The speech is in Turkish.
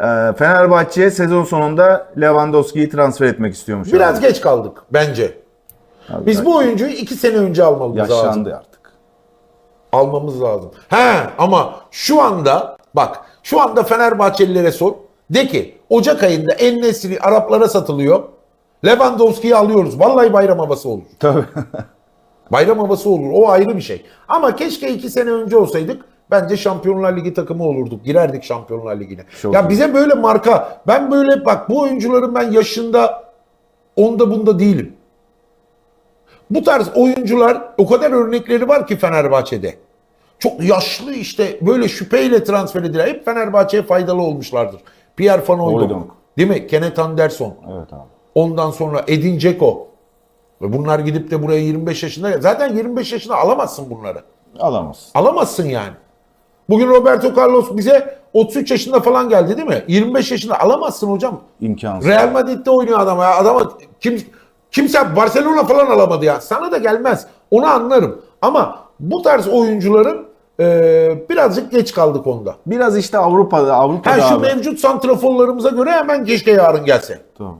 Ee, Fenerbahçe sezon sonunda Lewandowski'yi transfer etmek istiyormuş. Biraz abi. geç kaldık bence. Abi Biz bu oyuncuyu iki sene önce almamız lazım. yaşlandı artık. Almamız lazım. He ama şu anda bak şu anda Fenerbahçelilere sor. De ki Ocak ayında En Nesri Araplara satılıyor. Lewandowski'yi alıyoruz. Vallahi bayram havası olur. Tabii. Bayram havası olur. O ayrı bir şey. Ama keşke iki sene önce olsaydık. Bence Şampiyonlar Ligi takımı olurduk. Girerdik Şampiyonlar Ligi'ne. Çok ya iyi. bize böyle marka. Ben böyle bak bu oyuncuların ben yaşında onda bunda değilim. Bu tarz oyuncular o kadar örnekleri var ki Fenerbahçe'de. Çok yaşlı işte böyle şüpheyle transfer edilen hep Fenerbahçe'ye faydalı olmuşlardır. Pierre Van Hooydonk. Değil mi? Kenneth Anderson. Evet abi. Ondan sonra Edin Dzeko. Ve bunlar gidip de buraya 25 yaşında zaten 25 yaşında alamazsın bunları. Alamaz. Alamazsın yani. Bugün Roberto Carlos bize 33 yaşında falan geldi değil mi? 25 yaşında alamazsın hocam. İmkansız. Real Madrid'de oynuyor adam ya. Adama kim kimse Barcelona falan alamadı ya. Sana da gelmez. Onu anlarım. Ama bu tarz oyuncuların e, birazcık geç kaldık onda. Biraz işte Avrupa'da, Avrupa'da Ha şu abi. mevcut santraforlarımıza göre hemen keşke yarın gelse. Tamam.